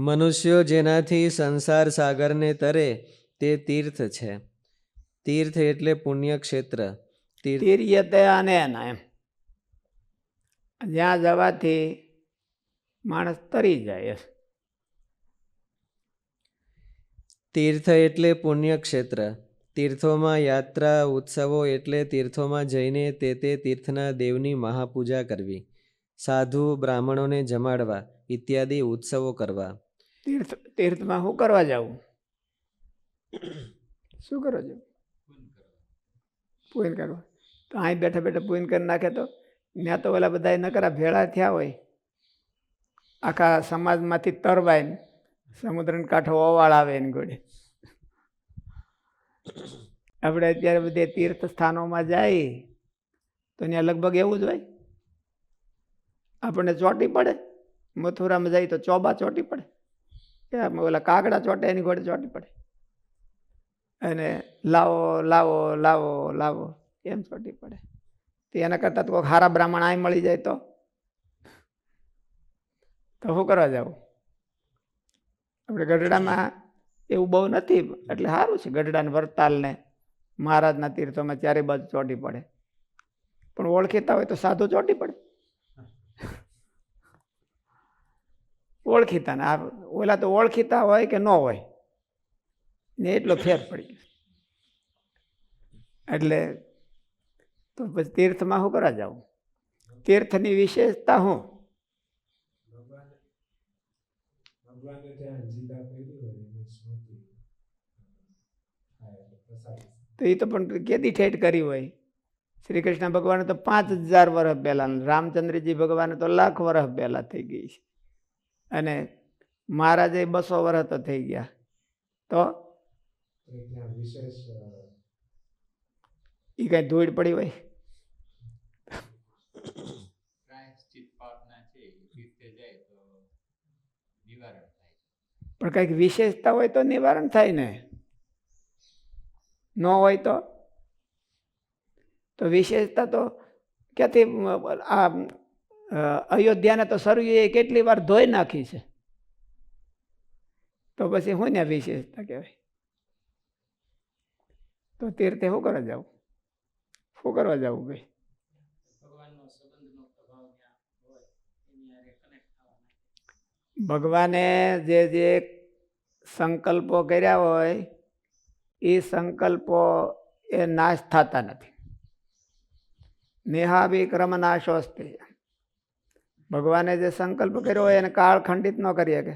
મનુષ્યો જેનાથી સંસાર સાગરને તરે તે તીર્થ છે. તીર્થ એટલે પુણ્યક્ષેત્ર. તીર્થ તીર્યતે અને એના એમ જ્યાં જવાથી માણસ તરી જાય. તીર્થ એટલે પુણ્યક્ષેત્ર. તીર્થોમાં યાત્રા ઉત્સવો એટલે તીર્થોમાં જઈને તે તે તીર્થના દેવની મહાપૂજા કરવી. સાધુ બ્રાહ્મણોને જમાડવા ઇત્યાદિ ઉત્સવો કરવા. તીર્થ, તીર્થમાં શું કરવા જાઉં? શું કરવા છો પૂન કરવા. તો અહીં બેઠા બેઠા પૂન કરી નાખે તો ત્યાં તો ઓલા બધા નકરા ભેળા થયા હોય. આખા સમાજમાંથી તરવાય સમુદ્રને કાંઠો ઓવાળ આવે એની ગોળે. આપણે અત્યારે બધે તીર્થ સ્થાનોમાં જાય તો ત્યાં લગભગ એવું જ હોય. આપણને ચોટી પડે. મથુરામાં જાય તો ચોબા ચોટી પડે. કે ઓલા કાગડા ચોટે, એની ઘોડે ચોટી પડે. અને લાવો લાવો લાવો લાવો, એમ ચોટી પડે. તો એના કરતાં તો કોઈક હારા બ્રાહ્મણ આય મળી જાય તો. તો શું કરવા જવું આપણે ગઢડામાં એવું બહુ નથી, એટલે સારું છે ગઢડાને વરતાલને. મહારાજના તીર્થોમાં ચારે બાજુ ચોટી પડે. પણ ઓળખીતા હોય તો સાધુ ચોટી પડે. ઓળખીતા ને. આ ઓલા તો ઓળખીતા હોય કે ન હોય ને એટલો ફેર પડી ગયો. એટલે તો પછી તીર્થમાં શું કરવા જાઉં? તીર્થની વિશેષતા શું તો એ તો પણ કેદી ઠેઠ કરી હોય? શ્રી કૃષ્ણ ભગવાને તો પાંચ હજાર વર્ષ પહેલાં રામચંદ્રજી ભગવાને તો લાખ વર્ષ પહેલાં થઈ ગઈ છે. અને મહારાજે બસો વર્ષ તો થઈ ગયા. તો એ કાંઈ ધૂળ પડી હોય? પણ કંઈક વિશેષતા હોય તો નિવારણ થાય ને. ન હોય તો? તો વિશેષતા તો ક્યાંથી, આ અયોધ્યાને તો સરયુએ કેટલી વાર ધોઈ નાખી છે? તો પછી શું ને વિશેષતા કહેવાય. તો તીર્થે શું કરવા જવું શું કરવા જવું ભાઈ? ભગવાને જે જે સંકલ્પો કર્યા હોય એ સંકલ્પો એ નાશ થતા નથી. નેહાભિક્રમ નાશોસ્તે ભગવાને જે સંકલ્પ કર્યો હોય એને કાળ ખંડિત ન કરી શકે.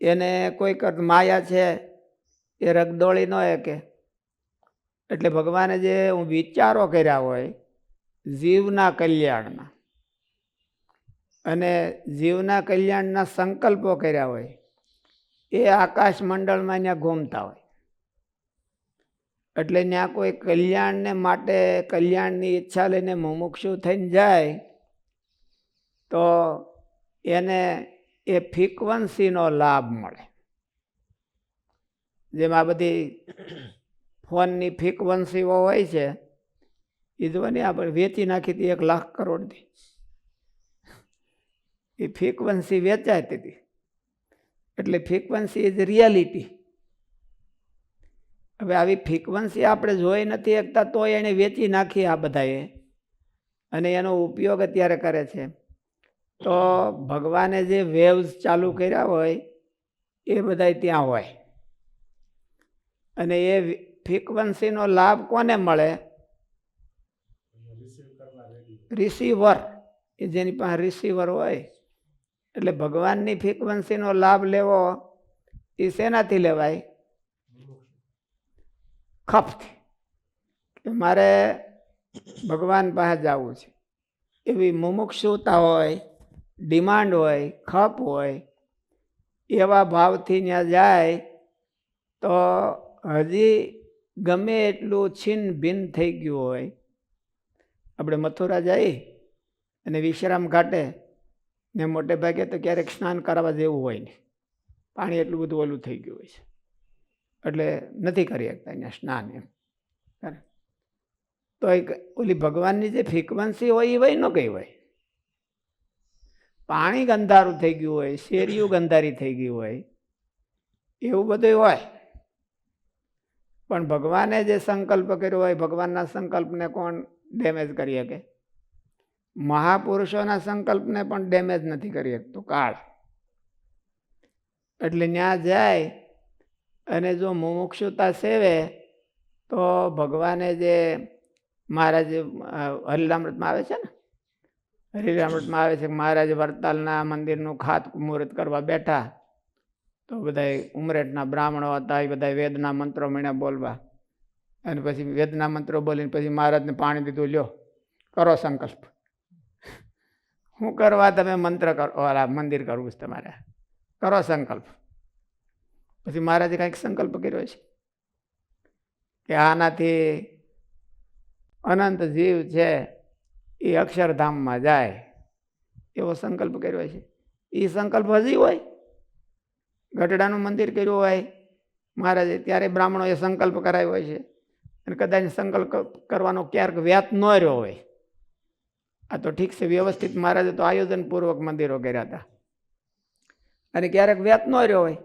એને કોઈક માયા છે, એ રગદોળી ન શકે. એટલે ભગવાને જે હું વિચારો કર્યા હોય, જીવના કલ્યાણના, અને જીવના કલ્યાણના સંકલ્પો કર્યા હોય, એ આકાશ મંડળમાં ત્યાં ઘૂમતા હોય. એટલે ત્યાં કોઈ કલ્યાણને માટે, કલ્યાણની ઈચ્છા લઈને મુમુક્ષુ થઈને જાય, તો એને એ ફ્રીક્વન્સીનો લાભ મળે. જેમાં બધી ફોનની ફ્રીક્વન્સીઓ હોય છે એ જોવાની આપણે વેચી નાખી હતી એક લાખ કરોડની એ ફ્રીક્વન્સી વેચાતી હતી. એટલે ફ્રીક્વન્સી ઇઝ રિયાલિટી. હવે આવી ફ્રીક્વન્સી આપણે જોઈ નથી શકતા, તોય એણે વેચી નાખી આ બધાએ. અને એનો ઉપયોગ અત્યારે કરે છે. તો ભગવાને જે વેવ્સ ચાલુ કર્યા હોય, એ બધા ત્યાં હોય. અને એ ફ્રીક્વન્સીનો લાભ કોને મળે? Receive receiver. એ જેની પાસે રિસીવર હોય, એટલે ભગવાનની ફ્રીક્વન્સીનો લાભ લેવો, એ શેનાથી લેવાય. ખપથી કે મારે ભગવાન પાસે જવું છે. એવી મુમુક્ષુતા હોય, ડિમાન્ડ હોય, ખપ હોય, એવા ભાવથી ત્યાં જાય, તો હજી ગમે એટલું છીન ભિન્ન થઈ ગયું હોય. આપણે મથુરા જઈ અને વિશ્રામ ઘાટે ને મોટે ભાગે તો ક્યારેક સ્નાન કરાવવા જેવું હોય નહીં પાણી એટલું બધું ઓલું થઈ ગયું હોય છે. એટલે નથી કરી શકતા અહીંયા સ્નાન એમ. તો એક ઓલી ભગવાનની જે ફ્રિકવન્સી હોય એ વય ન ગઈ હોય. પાણી ગંધારું થઈ ગયું હોય, શેરીયું ગંધારી થઈ ગયું હોય, એવું બધું હોય. પણ ભગવાને જે સંકલ્પ કર્યો હોય, ભગવાનના સંકલ્પને કોણ ડેમેજ કરી શકે? મહાપુરુષોના સંકલ્પને પણ ડેમેજ નથી કરી શકતું કાળ. એટલે ત્યાં જાય અને જો મુમુક્ષુતા સેવે, તો ભગવાને જે મહારાજ હરિરામૃતમાં આવે છે ને? હરિલામૃતમાં આવે છે મહારાજ વરતાલના મંદિરનું ખાત મુહૂર્ત કરવા બેઠા, તો બધા ઉમરેઠના બ્રાહ્મણો હતા, એ બધા વેદના મંત્રો મીણ્યા બોલવા. અને પછી વેદના મંત્રો બોલીને પછી મહારાજને પાણી દીધું, લ્યો, કરો સંકલ્પ. શું કરવા તમે મંત્ર કરો મંદિર કરવું છે તમારે? કરો સંકલ્પ. પછી મહારાજે કાંઈક સંકલ્પ કર્યો છે કે આનાથી અનંત જીવ છે એ અક્ષરધામમાં જાય એવો સંકલ્પ કર્યો છે એ સંકલ્પ હજી હોય? ગઢડાનું મંદિર કર્યું હોય મહારાજે, ત્યારે બ્રાહ્મણોએ સંકલ્પ કરાયો હોય છે અને કદાચ સંકલ્પ કરવાનો ક્યારેક વ્યાત ન રહ્યો હોય. આ તો ઠીક છે, વ્યવસ્થિત મહારાજે તો આયોજનપૂર્વક મંદિરો કર્યા હતા. અને ક્યારેક વ્યાત ન રહ્યો હોય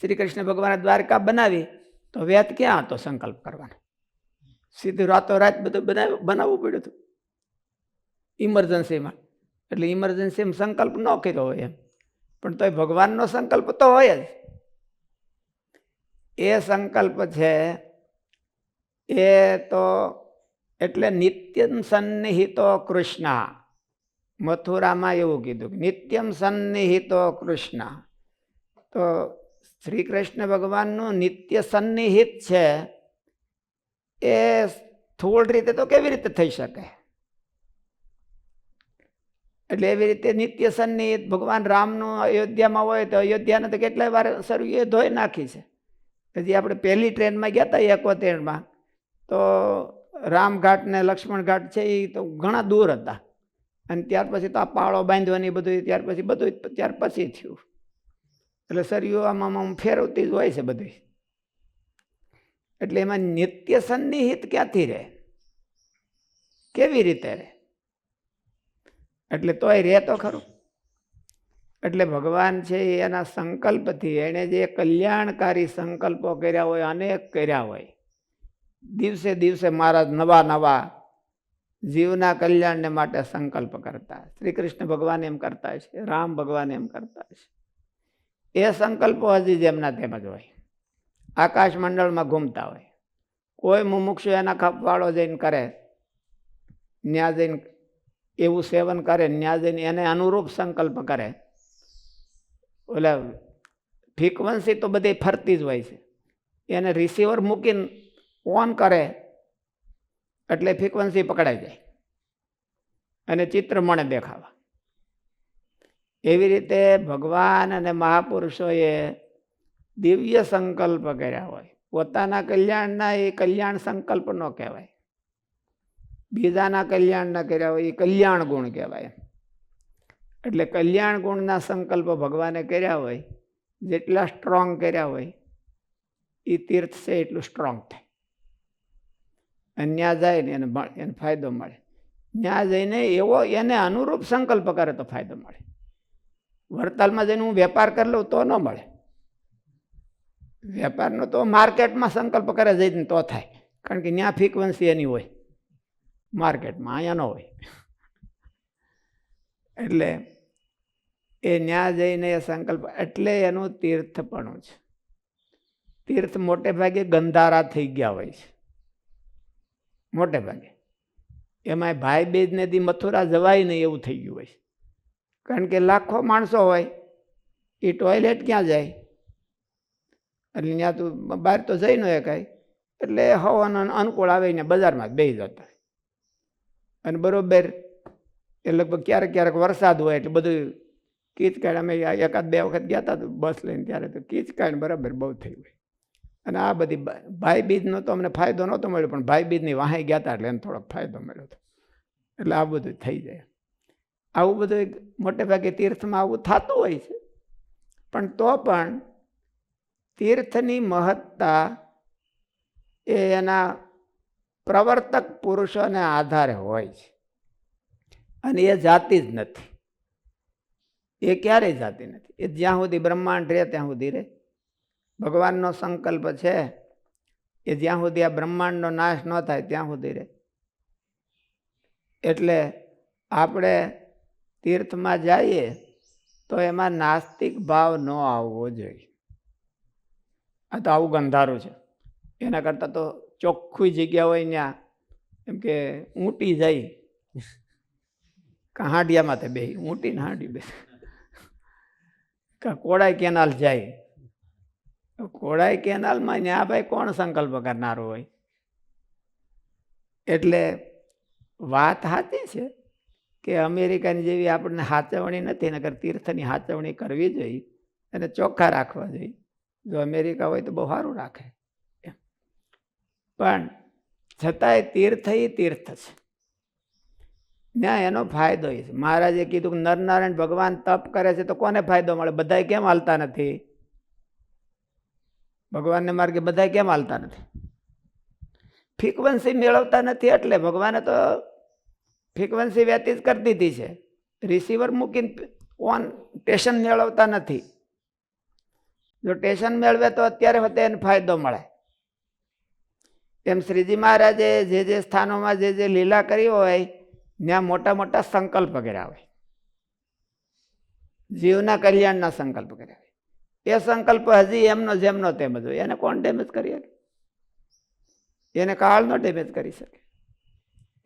શ્રી કૃષ્ણ ભગવાને દ્વારકા બનાવી, તો વ્યાત ક્યાં હતો સંકલ્પ કરવાનો? સીધું રાતોરાત બધું બનાવ, બનાવવું પડ્યું હતું. ઇમરજન્સીમાં એટલે ઇમરજન્સીમાં સંકલ્પ ન કર્યો હોય એમ. પણ તોય ભગવાનનો સંકલ્પ તો હોય જ. એ સંકલ્પ છે, એ તો એટલે નિત્યમ સન્નિહિતો કૃષ્ણ. મથુરામાં એવું કીધું નિત્યમ સન્નિહિતો કૃષ્ણ. તો શ્રી કૃષ્ણ ભગવાનનું નિત્ય સન્નિહિત છે, એ સ્થૂળ રીતે તો કેવી રીતે થઈ શકે? એટલે એવી રીતે નિત્ય સન્નિહિત ભગવાન રામનું અયોધ્યામાં હોય તો અયોધ્યાને તો કેટલાય વાર સરવીએ ધોઈ નાખી છે. પછી આપણે પહેલી ટ્રેનમાં ગયા હતા એકોતેરમાં, તો રામઘાટ ને લક્ષ્મણ ઘાટ છે એ તો ઘણા દૂર હતા. અને ત્યાર પછી તો આ પાળો બાંધવાની બધું, ત્યાર પછી બધું ત્યાર પછી થયું. એટલે સરયું આમાં આમ ફેરવતી જ હોય છે બધી. એટલે એમાં નિત્ય સન્નિહિત ક્યાંથી રહે? કેવી રીતે રહે? એટલે તોય રહે તો ખરું. એટલે ભગવાન છે એના સંકલ્પથી, એણે જે કલ્યાણકારી સંકલ્પો કર્યા હોય, અનેક કર્યા હોય, દિવસે દિવસે મહારાજ નવા નવા જીવના કલ્યાણને માટે સંકલ્પ કરતા. શ્રી કૃષ્ણ ભગવાન એમ કરતા છે, રામ ભગવાન એમ કરતા છે. એ સંકલ્પો હજી જેમના તેમ જ હોય. આકાશ મંડળમાં ઘૂમતા હોય. કોઈ મુમુક્ષુ એના ખપવાળો જઈને કરે, ન્યા જઈને એવું સેવન કરે, ન્યા જઈને એને અનુરૂપ સંકલ્પ કરે. એટલે ફ્રીક્વન્સી તો બધી ફરતી જ હોય છે. એને રિસીવર મૂકીને ઓન કરે, એટલે ફ્રીક્વન્સી પકડાઈ જાય. અને ચિત્ર મને દેખાવા. એવી રીતે ભગવાન અને મહાપુરુષોએ દિવ્ય સંકલ્પ કર્યા હોય. પોતાના કલ્યાણના એ કલ્યાણ સંકલ્પ ન કહેવાય. બીજાના કલ્યાણના કર્યા હોય એ કલ્યાણ ગુણ કહેવાય. એટલે કલ્યાણ ગુણના સંકલ્પ ભગવાને કર્યા હોય, જેટલા સ્ટ્રોંગ કર્યા હોય, એ તીર્થ છે એટલું સ્ટ્રોંગ થાય. અને ત્યાં જાય ને એને એને ફાયદો મળે. ત્યાં જઈને એવો એને અનુરૂપ સંકલ્પ કરે તો ફાયદો મળે. વડતાલમાં જઈને હું વેપાર કરી લઉં તો ન મળે. વેપારનો તો માર્કેટમાં સંકલ્પ કરે જઈને તો થાય. કારણ કે ત્યાં ફ્રીક્વન્સી એની હોય. માર્કેટમાં અહીંયા ન હોય. એટલે એ ન્યા જઈને એ સંકલ્પ, એટલે એનું તીર્થપણું છે. તીર્થ મોટે ભાગે ગંધારા થઈ ગયા હોય છે. મોટે ભાગે. એમાં ભાઈ બેજ ને દી મથુરા જવાય નહીં એવું થઈ ગયું હોય છે. કારણ કે લાખો માણસો હોય એ ટોયલેટ ક્યાં જાય? એટલે ત્યાં તો બહાર તો જઈ ન શકાય. એટલે હવાનો અનુકૂળ આવે ને બજારમાં જ બેસી જતા અને બરોબર, એ લગભગ ક્યારેક ક્યારેક વરસાદ હોય એટલે બધું કીચકાડ અમે એકાદ બે વખત ગયા હતા બસ લઈને ત્યારે તો કીચકાડ બરાબર બહુ થઈ હોય અને આ બધી ભાઈ બીજનો તો અમને ફાયદો નહોતો મળ્યો, પણ ભાઈ બીજની વાહે ગયા હતા એટલે એને થોડોક ફાયદો મળ્યો હતો. એટલે આ બધું થઈ જાય. આવું બધું મોટે ભાગે તીર્થમાં આવું થતું હોય છે. પણ તો પણ તીર્થની મહત્તા એ એના પ્રવર્તક પુરુષોને આધારે હોય છે. અને એ જાતિ જ નથી. એ ક્યારેય જાતી નથી. એ જ્યાં સુધી બ્રહ્માંડ રહે ત્યાં સુધી રહે. ભગવાનનો સંકલ્પ છે એ જ્યાં સુધી આ બ્રહ્માંડનો નાશ ન થાય ત્યાં સુધી રહે. એટલે આપણે તીર્થમાં જઈએ તો એમાં નાસ્તિક ભાવ ન આવવો જોઈએ. આ તો આવું ગંધારું છે. એના કરતાં તો ચોખ્ખી જગ્યા હોય ત્યાં એમ કે ઊંટી જાય કાં હાંડિયામાં તે બે ઊંટી ને હાંડી બે કાં કોડાઈ કેનાલ જાય. કોડાઈ કેનાલમાં ત્યાં ભાઈ કોણ સંકલ્પ કરનારો હોય? એટલે વાત સાચી છે. કે અમેરિકાની જેવી આપણને હાચવણી નથી નગર તીર્થની હાચવણી કરવી જોઈએ અને ચોખ્ખા રાખવા જોઈએ. જો અમેરિકા હોય તો બહુ સારું રાખે. પણ છતાંય તીર્થ એ તીર્થ છે. ના, એનો ફાયદો એ છે. મહારાજે કીધું કે નરનારાયણ ભગવાન તપ કરે છે તો કોને ફાયદો મળે? બધાય કેમ હાલતા નથી? ભગવાનને માર્ગે બધાય કેમ હાલતા નથી? ફ્રીક્વન્સી મેળવતા નથી એટલે ભગવાને તો ફ્રીક્વન્સી વ્યતીત કરી દીધી છે. રિસીવર મૂકીને ઓન ટેશન મેળવતા નથી. જો ટેશન મેળવે તો અત્યારે હોતે એને ફાયદો મળે. એમ શ્રીજી મહારાજે જે જે સ્થાનોમાં જે જે લીલા કરી હોય, ત્યાં મોટા મોટા સંકલ્પ કર્યા હોય. જીવના કલ્યાણના સંકલ્પ કર્યા હોય. એ સંકલ્પ હજી એમનો જેમનો તેમ જ હોય. એને કોણ ડેમેજ કરી શકે? એને કાળનો ડેમેજ કરી શકે?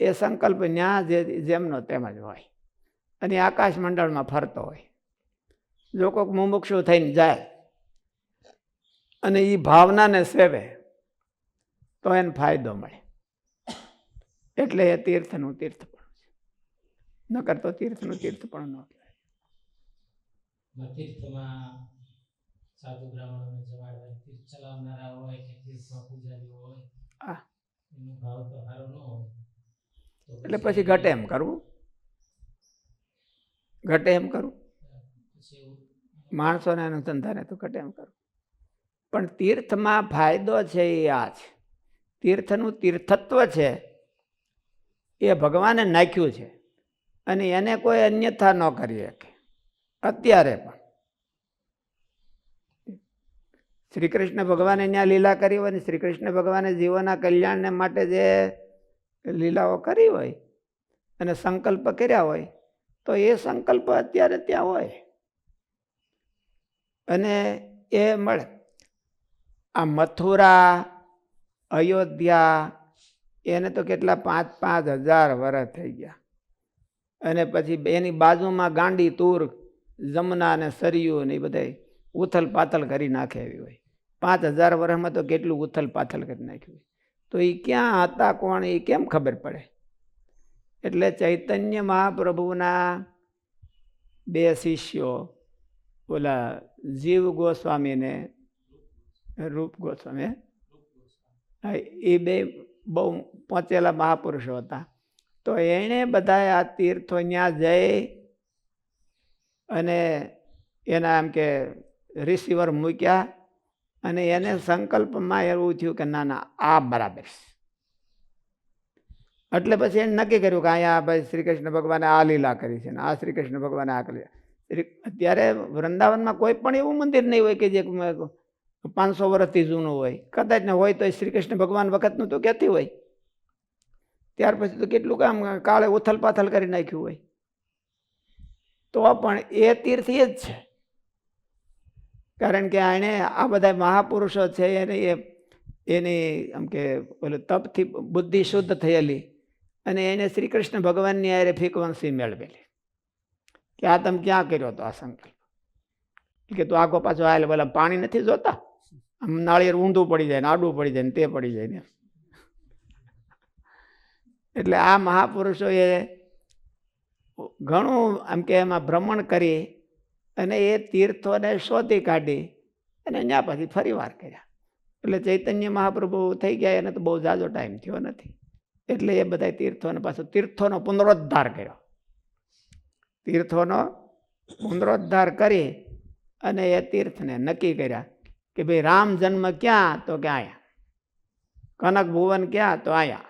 એ સંકલ્પ ન્યા જે જેમનો તેમ જ હોય. અને આકાશ મંડળમાં ફરતો હોય. કોઈક મુમુક્ષુ થઈને જાય. અને એ ભાવનાને સેવે, તો એને ફાયદો મળે. એટલે એ તીર્થનું તીર્થપણું છે. નકર તો તીર્થનું ન કહેવાય. તીર્થ ચલાવનારા હોય કે તીર્થમાં પૂજારીઓ હોય હા. એનો ભાવ તો સારો ન હોય તો એટલે પછી ઘટે એમ કરવું. ઘટે એમ કરવું. માણસોને અનુસંધાને તો ઘટે એમ કરવું. પણ તીર્થમાં ફાયદો છે એ આ છે. તીર્થનું તીર્થત્વ છે એ ભગવાને નાખ્યું છે. અને એને કોઈ અન્યથા ન કરી શકે. અત્યારે પણ. શ્રી કૃષ્ણ ભગવાને ત્યાં લીલા કરી હોય ને શ્રી કૃષ્ણ ભગવાને જીવોના કલ્યાણને માટે જે લીલાઓ કરી હોય અને સંકલ્પ કર્યા હોય, તો એ સંકલ્પ અત્યારે ત્યાં હોય. અને એ મળે. આ મથુરા, અયોધ્યા, એને તો કેટલા પાંચ પાંચ હજાર વર્ષ થઈ ગયા. અને પછી એની બાજુમાં ગાંડી, તૂર, જમના અને સરિયું ને એ બધા ઉથલ પાથલ કરી નાખે એવી હોય. પાંચ હજાર વર્ષમાં તો કેટલું ઉથલ પાથલ કરી નાખ્યું હોય. તો એ ક્યાં હતા, કોણ એ કેમ ખબર પડે? એટલે ચૈતન્ય મહાપ્રભુના બે શિષ્યો, ઓલા જીવ ગોસ્વામીને, રૂપ ગોસ્વામી, હા? એ બે બહુ પહોંચેલા મહાપુરુષો હતા. તો એણે બધાએ આ તીર્થો ત્યાં જઈ અને એના એમ કે રિસીવર મૂક્યા અને એને સંકલ્પમાં એવું થયું કે ના ના, આ બરાબર છે. એટલે પછી એને નક્કી કર્યું કે અહીંયા ભાઈ શ્રી કૃષ્ણ ભગવાને આ લીલા કરી છે ને આ શ્રી કૃષ્ણ ભગવાને આ કરી અત્યારે વૃંદાવનમાં કોઈ પણ એવું મંદિર નહીં હોય કે જે પાંચસો વર્ષથી જૂનું હોય. કદાચ ને હોય તો શ્રી કૃષ્ણ ભગવાન વખતનું તો ક્યાંથી હોય? ત્યાર પછી તો કેટલું કામ કાળે ઉથલ પાથલ કરી નાખ્યું હોય. તો પણ એ તીર્થ એ જ છે. કારણ કે આણે આ બધા મહાપુરુષો છે, એને એ, એની, આમ કે પેલું તપથી બુદ્ધિ શુદ્ધ થયેલી અને એને શ્રી કૃષ્ણ ભગવાનની આરે ફ્રીક્વન્સી મેળવેલી. કે આ તમે ક્યાં કર્યો હતો આ સંકલ્પ? કે તું આગો પાછો આવેલો બોલા પાણી નથી જોતા? આમ નાળિયેર ઊંધું પડી જાય ને આડું પડી જાય ને તે પડી જાય ને એટલે આ મહાપુરુષોએ ઘણું, આમ કે, એમાં ભ્રમણ કરી અને એ તીર્થોને શોધી કાઢી અને ત્યાં પછી ફરી વાર કર્યા. એટલે ચૈતન્ય મહાપ્રભુ થઈ ગયા, એને તો બહુ ઝાઝો ટાઈમ થયો નથી. એટલે એ બધા તીર્થોને પાછો તીર્થોનો પુનરોદ્ધાર કર્યો. તીર્થોનો પુનરોદ્ધાર કરી અને એ તીર્થને નક્કી કર્યા કે ભાઈ રામ જન્મ ક્યાં તો કે આયા. કનક ભુવન ક્યાં તો આયા.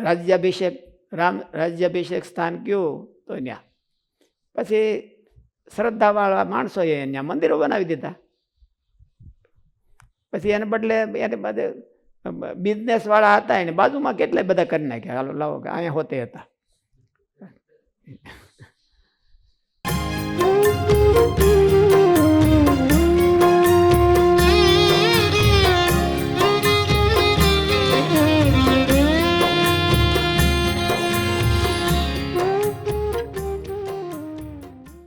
રાજ્યાભિષેક, રામ, રાજ્યાભિષેક સ્થાન કયું તો ત્યાં પછી શ્રદ્ધાવાળા માણસોએ ત્યાં મંદિરો બનાવી દીધા. પછી એને બદલે એને બધે બિઝનેસવાળા હતા, એને બાજુમાં કેટલાય બધા કરી નાખ્યા. હાલો, લાવો કે અહીંયા હોતે હતા.